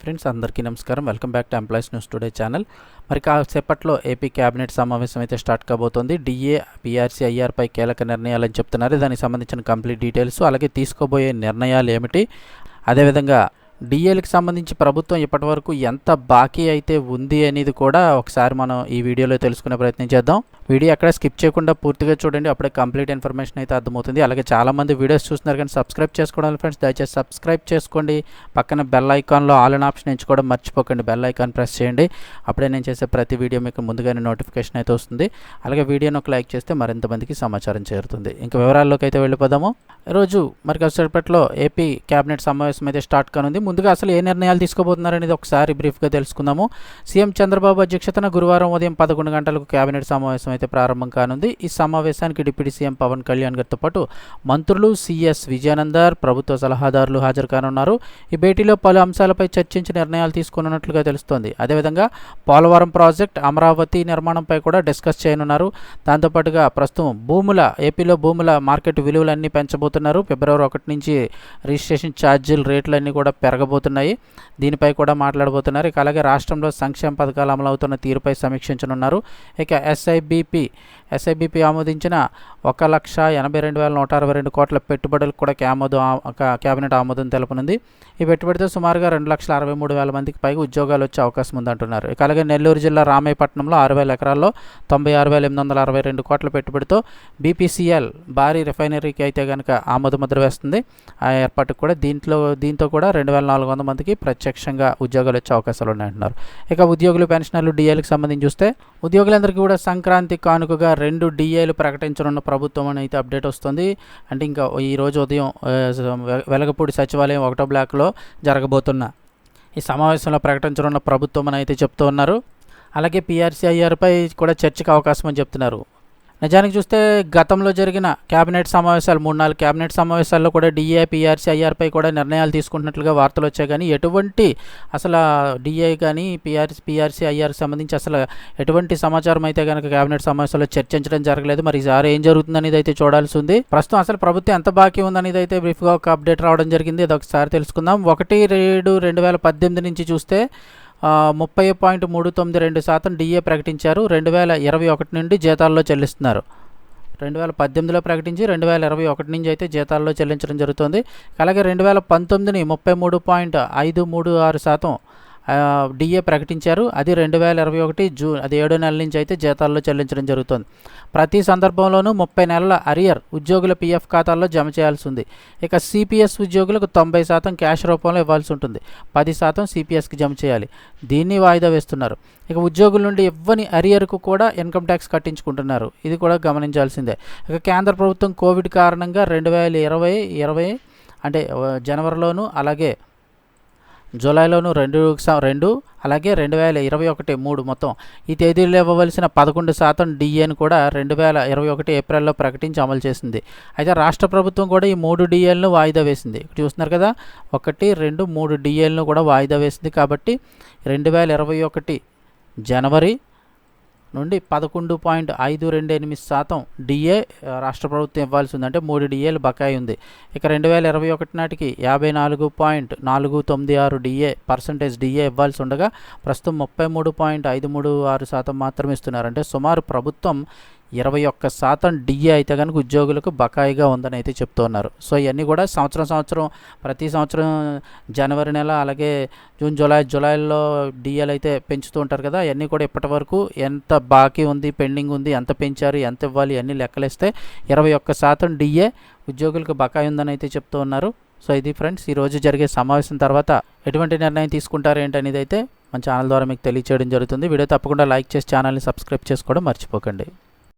Friends అందరికీ నమస్కారం. Welcome back to employees news today channel. మరి కాసేపట్లో ఏపీ క్యాబినెట్ సమావేశం అయితే స్టార్ట్ కాబోతోంది. డిఏ పీఆర్సీ ఐఆర్పై కీలక నిర్ణయాలు అని చెప్తున్నారు. దానికి సంబంధించిన కంప్లీట్ డీటెయిల్స్ అలాగే తీసుకోబోయే నిర్ణయాలు ఏమిటి? అదేవిధంగా డిఏలకు సంబంధించి ప్రభుత్వం ఇప్పటివరకు ఎంత బాకీ అయితే ఉంది అనేది కూడా ఒకసారి మనం ఈ వీడియోలో తెలుసుకునే ప్రయత్నం చేద్దాం. వీడియో ఎక్కడ స్కిప్ చేయకుండా పూర్తిగా చూడండి అప్పుడే కంప్లీట్ ఇన్ఫర్మేషన్ అయితే అర్థమవుతుంది. అలాగే చాలామంది వీడియోస్ చూస్తున్నారు కానీ సబ్స్క్రైబ్ చేసుకోవడం ఫ్రెండ్స్. దయచేసి సబ్స్క్రైబ్ చేసుకోండి. పక్కన బెల్ ఐకాన్లో ఆల్ అన్ ఆప్షన్ ఎంచుకోవడం మర్చిపోకండి. బెల్ ఐకాన్ ప్రెస్ చేయండి. అప్పుడే నేను చేసే ప్రతి వీడియో మీకు ముందుగానే నోటిఫికేషన్ అయితే వస్తుంది. అలాగే వీడియోని ఒక లైక్ చేస్తే మరింత మందికి సమాచారం చేరుతుంది. ఇంకా వివరాల్లోకి అయితే వెళ్ళిపోదాము. ఈరోజు మరి కాసేపట్లో ఏపీ కేబినెట్ సమావేశం అయితే స్టార్ట్ కానుంది. ముందుగా అసలు ఏ నిర్ణయాలు తీసుకోబోతున్నారు అనేది ఒకసారి బ్రీఫ్గా తెలుసుకుందాము. సీఎం చంద్రబాబు అధ్యక్షతన గురువారం ఉదయం పదకొండు గంటలకు కేబినెట్ సమావేశం అయితే ప్రారంభం కానుంది. ఈ సమావేశానికి డిప్యూటీ సీఎం పవన్ కళ్యాణ్ గారితో పాటు మంత్రులు సిఎస్ విజయానందర్ ప్రభుత్వ సలహాదారులు హాజరు కానున్నారు. ఈ భేటీలో పలు అంశాలపై చర్చించి నిర్ణయాలు తీసుకున్నట్లుగా తెలుస్తోంది. అదేవిధంగా పోలవరం ప్రాజెక్ట్ అమరావతి నిర్మాణంపై కూడా డిస్కస్ చేయనున్నారు. దాంతోపాటుగా ప్రస్తుతం భూముల ఏపీలో భూముల మార్కెట్ విలువలన్నీ పెంచబోతున్నారు. ఫిబ్రవరి ఒకటి నుంచి రిజిస్ట్రేషన్ ఛార్జీలు రేట్లన్నీ కూడా జరగబోతున్నాయి. దీనిపై కూడా మాట్లాడబోతున్నారు. ఇక అలాగే రాష్ట్రంలో సంక్షేమ పథకాలు అమలవుతున్న తీరుపై సమీక్షించనున్నారు. ఇక ఎస్ఐబిపి ఎస్ఐబిపి ఆమోదించిన ఒక లక్ష ఎనభై రెండు వేల నూట అరవై రెండు కోట్ల పెట్టుబడులకు కూడా ఆమోదం కేబినెట్ ఆమోదం తెలపనుంది. ఈ పెట్టుబడితో సుమారుగా రెండు లక్షల అరవై మూడు వేల మందికి పైగా ఉద్యోగాలు వచ్చే అవకాశం ఉందంటున్నారు. ఇక అలాగే నెల్లూరు జిల్లా రామాయపట్నంలో ఆరు వేల ఎకరాల్లో తొంభై ఆరు వేల ఎనిమిది వందల అరవై రెండు కోట్ల పెట్టుబడితో బీపీసీఎల్ భారీ రిఫైనరీకి అయితే కనుక ఆమోద ముద్ర వేస్తుంది. ఆ ఏర్పాటుకు కూడా దీంట్లో దీంతో కూడా రెండు వేల నాలుగు వందల మందికి ప్రత్యక్షంగా ఉద్యోగాలు వచ్చే అవకాశాలు ఉన్నాయంటున్నారు. ఇక ఉద్యోగులు పెన్షనర్లు డిఏలకు సంబంధించి చూస్తే ఉద్యోగులందరికీ కూడా సంక్రాంతి కానుకగా రెండు డిఏలు ప్రకటించనున్న ప్రభుత్వం అని అయితే అప్డేట్ వస్తుంది. అంటే ఇంకా ఈ రోజు ఉదయం వె- వెలగపూడి సచివాలయం ఒకటో బ్లాక్లో జరగబోతున్న ఈ సమావేశంలో ప్రకటించనున్న ప్రభుత్వం అని అయితే చెప్తూ ఉన్నారు. అలాగే పీఆర్సీఐఆర్పై కూడా చర్చకు అవకాశం అని చెప్తున్నారు. నిజానికి చూస్తే గతంలో జరిగిన కేబినెట్ సమావేశాలు మూడు నాలుగు కేబినెట్ సమావేశాల్లో కూడా డిఏ పీఆర్సీ ఐఆర్పై కూడా నిర్ణయాలు తీసుకుంటున్నట్లుగా వార్తలు వచ్చాయి. కానీ ఎటువంటి అసలు డిఏ కానీ పీఆర్సీ పీఆర్సీ ఐఆర్ సంబంధించి అసలు ఎటువంటి సమాచారం అయితే కనుక కేబినెట్ సమావేశాల్లో చర్చించడం జరగలేదు. మరి ఈసారి ఏం జరుగుతుంది అనేది అయితే చూడాల్సి ఉంది. ప్రస్తుతం అసలు ప్రభుత్వం ఎంత బాకీ ఉందనేది అయితే బ్రీఫ్గా ఒక అప్డేట్ రావడం జరిగింది. అది ఒకసారి తెలుసుకుందాం. ఒకటి ఏడు రెండు వేల పద్దెనిమిది నుంచి చూస్తే ముప్పై పాయింట్ మూడు తొమ్మిది రెండు శాతం డిఏ ప్రకటించారు. రెండు వేల ఇరవై ఒకటి నుండి జీతాల్లో చెల్లిస్తున్నారు. రెండు వేల పద్దెనిమిదిలో ప్రకటించి రెండు వేల ఇరవై ఒకటి నుంచి అయితే జీతాల్లో చెల్లించడం జరుగుతుంది. అలాగే రెండు వేల పంతొమ్మిదిని ముప్పై మూడు పాయింట్ ఐదు మూడు ఆరు శాతం డిఏ ప్రకటించారు. అది రెండు వేల ఇరవై ఒకటి జూన్ అది ఏడో నెల నుంచి అయితే జీతాల్లో చెల్లించడం జరుగుతుంది. ప్రతి సందర్భంలోనూ ముప్పై నెలల అరియర్ ఉద్యోగుల పీఎఫ్ ఖాతాల్లో జమ చేయాల్సి ఉంది. ఇక సిపిఎస్ ఉద్యోగులకు తొంభై శాతం క్యాష్ రూపంలో ఇవ్వాల్సి ఉంటుంది. పది శాతం సిపిఎస్కి జమ చేయాలి. దీన్ని వాయిదా వేస్తున్నారు. ఇక ఉద్యోగుల నుండి ఇవ్వని అరియర్కు కూడా ఇన్కమ్ ట్యాక్స్ కట్టించుకుంటున్నారు. ఇది కూడా గమనించాల్సిందే. ఇక కేంద్ర ప్రభుత్వం కోవిడ్ కారణంగా రెండు వేల ఇరవై ఇరవై అంటే జనవరిలోనూ జనవరిలోను అలాగే జూలైలోను రెండు రెండు అలాగే రెండు వేల ఇరవై ఒకటి మూడు మొత్తం. ఈ తేదీల్లో ఇవ్వవలసిన పదకొండు శాతం డిఏను కూడా రెండు వేల ఇరవై ఒకటి ఏప్రిల్లో ప్రకటించి అమలు చేసింది. అయితే రాష్ట్ర ప్రభుత్వం కూడా ఈ మూడు డిఏలను వాయిదా వేసింది. చూస్తున్నారు కదా ఒకటి రెండు మూడు డిఏలను కూడా వాయిదా వేసింది కాబట్టి రెండు వేల ఇరవై ఒకటి జనవరి నుండి పదకొండు పాయింట్ ఐదు రెండు ఎనిమిది శాతం డిఏ రాష్ట్ర ప్రభుత్వం ఇవ్వాల్సి ఉంది అంటే మూడు డిఏలు బకాయి ఉంది. ఇక రెండు వేల ఇరవై ఒకటి నాటికి యాభై నాలుగు పాయింట్ నాలుగు తొమ్మిది ఆరు డిఏ పర్సంటేజ్ డిఏ ఇవ్వాల్సి ఉండగా ప్రస్తుతం ముప్పై మూడు పాయింట్ ఐదు మూడు ఆరు శాతం మాత్రమే ఇస్తున్నారు అంటే సుమారు ప్రభుత్వం ఇరవై ఒక్క శాతం డిఏ అయితే కనుక ఉద్యోగులకు బకాయిగా ఉందని అయితే చెప్తున్నారు. సో ఇవన్నీ కూడా సంవత్సరం సంవత్సరం ప్రతి సంవత్సరం జనవరి నెల అలాగే జూన్ జూలై జూలైలో డిఏలు అయితే పెంచుతూ ఉంటారు కదా అవన్నీ కూడా ఇప్పటి వరకు ఎంత బాకీ ఉంది పెండింగ్ ఉంది ఎంత పెంచారు ఎంత ఇవ్వాలి అన్నీ లెక్కలేస్తే ఇరవై ఒక్క శాతం డిఏ ఉద్యోగులకు బకాయి ఉందని అయితే చెప్తూ ఉన్నారు. సో ఇది ఫ్రెండ్స్ ఈ రోజు జరిగే సమావేశం తర్వాత ఎటువంటి నిర్ణయం తీసుకుంటారు ఏంటనేది అయితే మన ఛానల్ ద్వారా మీకు తెలియచేయడం జరుగుతుంది. వీడియో తప్పకుండా లైక్ చేసి ఛానల్ని సబ్స్క్రైబ్ చేసుకోవడం మర్చిపోకండి.